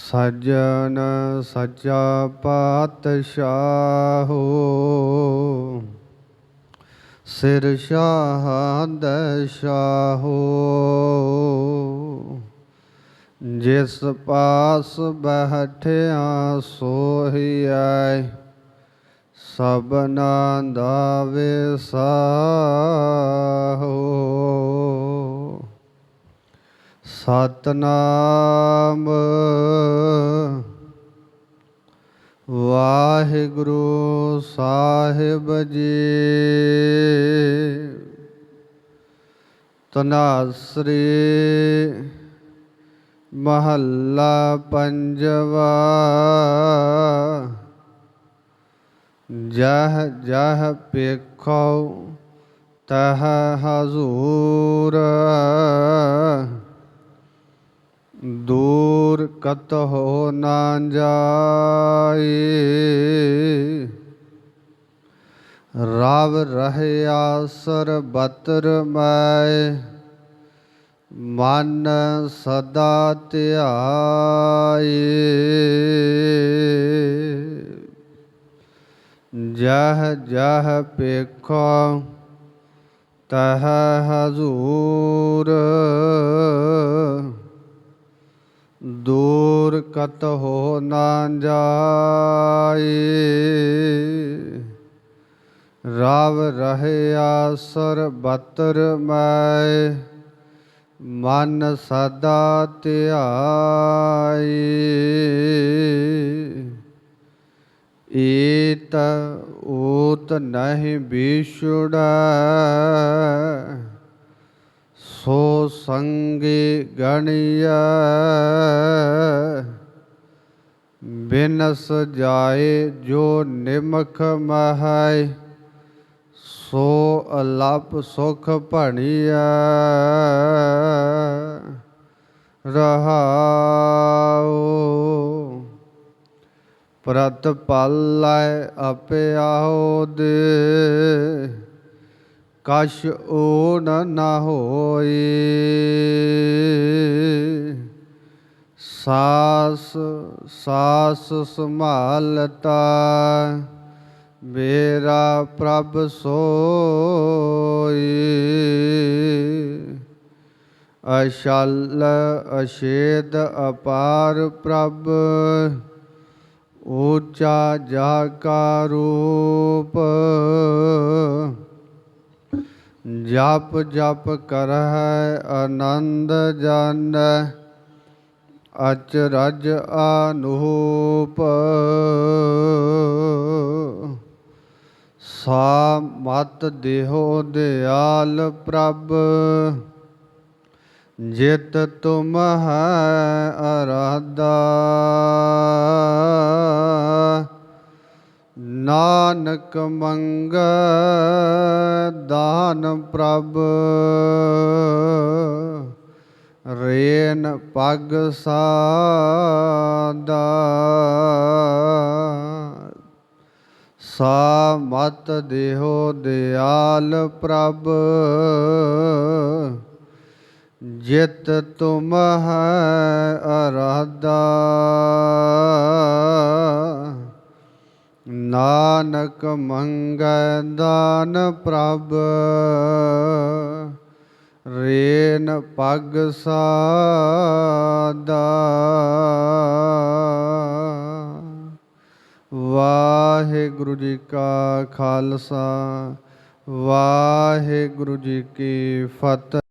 ਸਜਨ ਸੱਚਾ ਪਾਤਸ਼ਾਹੋ ਸਿਰ ਸ਼ਾਹਦ ਸ਼ਾਹੋ ਜਿਸ ਪਾਸ ਬਹਿਠਿਆ ਸੋਹੀਐ ਸਭਨਾ ਦਾ ਵਿਸਾਹੋ ਸਤਨਾਮ। ਵਾਹਿਗੁਰੂ ਸਾਹਿਬ ਜੀ। ਤਨਾਸਰੀ ਮਹੱਲਾ ਪੰਜਵਾ। ਜਹ ਜਹ ਪੇਖੋ ਤਹ ਹਜ਼ੂਰ। ਦੂਰ ਕਤ ਹੋ ਨਾ ਜਾਏ। ਰਵ ਰਹਿਆ ਸਰਬਤਰ ਮੈਂ। ਮਨ ਸਦਾ ਧਿਆਏ। ਜਹ ਜਹ ਪੇਖੋ ਤਹ ਹਜ਼ੂਰ। ਕਤ ਹੋ ਨਾ ਜਾਏ। ਰਵ ਰਹਿਆ ਸਰਬਤਰ ਮੈਂ, ਮਨ ਸਦਾ ਧਿਆਈ ਏਤ ਓਤ ਨਹਿ ਵਿਛੁੜੈ, ਸੋ ਸੰਗੇ ਗਣਿਆ ਬਿਨਸ ਜਾਏ ਜੋ ਨਿਮਖ ਮਹੈ, ਸੋ ਅਲਪ ਸੁਖ ਭਣਿਆ ਰਹਾਉ, ਪ੍ਰਤ ਪਾਲੈ ਅਪਿਆਉ ਦੇ, ਕਛ ਓਨ ਨ ਹੋਈ। ਸਾਸ ਸਾਸ ਸੰਭਾਲਤਾ, ਮੇਰਾ ਪ੍ਰਭ ਸੋਈ। ਅਸ਼ਲ ਅਸ਼ੇਦ ਅਪਾਰ ਪ੍ਰਭ, ਊਚਾ ਜਾ ਕਾ ਰੂਪ। ਜਪ ਜਪ ਕਰਹਿ ਆਨੰਦ ਜਨ ਅਚਰਜ ਅਨੂਪ। ਸਾ ਮਤ ਦੇਹੋ ਦਿਆਲ ਪ੍ਰਭ, ਜਿਤ ਤੁਮ ਹੈ ਅਰਾਧਾ। ਨਾਨਕ ਮੰਗ ਦਾਨ ਪ੍ਰਭ ਰੇਨ ਪਗ ਸਾਦਾ। ਸਾ ਮਤ ਦੇਹੋ ਦਿਆਲ ਪ੍ਰਭ, ਜਿਤ ਤੁਮ ਹੈ ਅਰਾਧਾ। ਨਾਨਕ ਮੰਗੈ ਦਾਨ ਪ੍ਰਭ ਰੇਨ ਪੱਗ ਸਾਦਾ। ਵਾਹਿਗੁਰੂ ਜੀ ਕਾ ਖਾਲਸਾ ਵਾਹਿਗੁਰੂ ਜੀ ਕੀ ਫਤਿਹ।